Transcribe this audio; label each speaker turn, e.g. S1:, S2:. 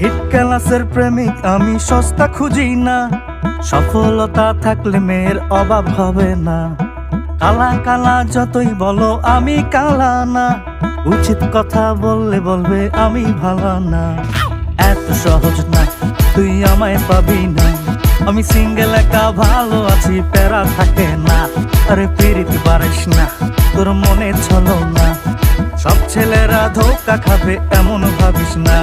S1: Hit ক্লাসের প্রেমিক আমি সস্তা খুঁজি না। সফলতা থাকলে মেয়ের অভাব হবে না। কালা কালা যতই বলো আমি কালা না। উচিত কথা বললে বলবে আমি না। এত সহজ না, তুই আমায় পাবি না। আমি সিঙ্গেল একা, ভালো আছি, প্যারা থাকে না। আরে পেরিতে পারিস না, তোর মনে চলো না। ছেলেরা ধোকা খাবে এমন ভাবিস না।